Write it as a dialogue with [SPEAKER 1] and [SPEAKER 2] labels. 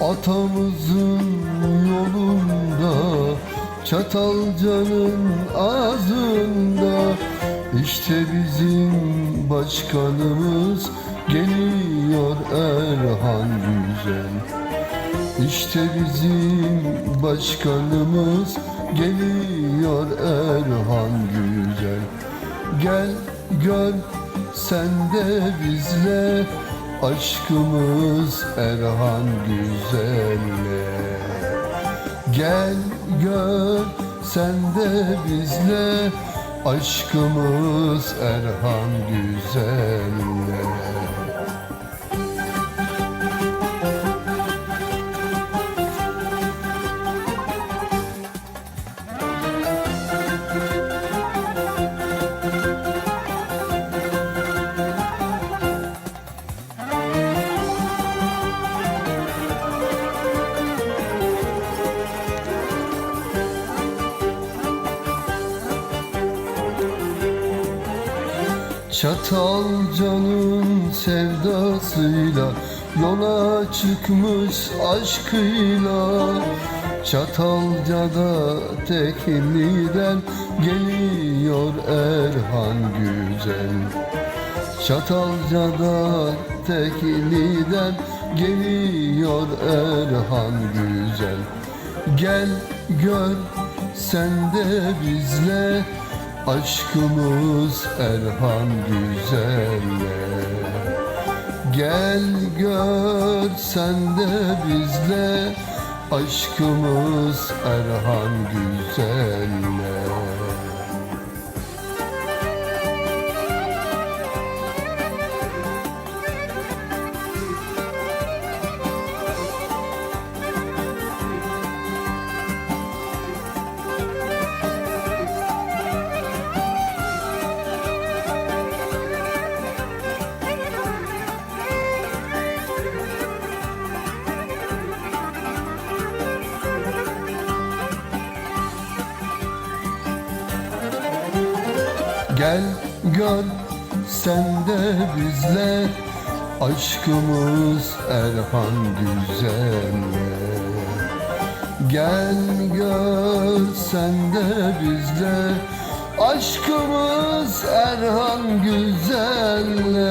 [SPEAKER 1] Atamızın yolunda Çatalcanın ağzında. İşte bizim başkanımız Geliyor Erhan Güzel. İşte bizim başkanımız Geliyor Erhan Güzel. Gel gör sen de bizle Aşkımız Erhan Güzel'le. Gel gör sen de bizle. Aşkımız Erhan Güzel'le Çatalcanın sevdasıyla Yola çıkmış aşkıyla. Çatalca'da tek lider Geliyor Erhan Güzel. Çatalca'da tek lider Geliyor Erhan Güzel. Gel gör sen de bizle Aşkımız Erhan Güzel'le. Gel gör sen de bizle. Aşkımız Erhan Güzel'le Gel gör sen de bizle. Aşkımız Erhan Güzel'le. Gel gör sen de bizle. Aşkımız Erhan Güzel'le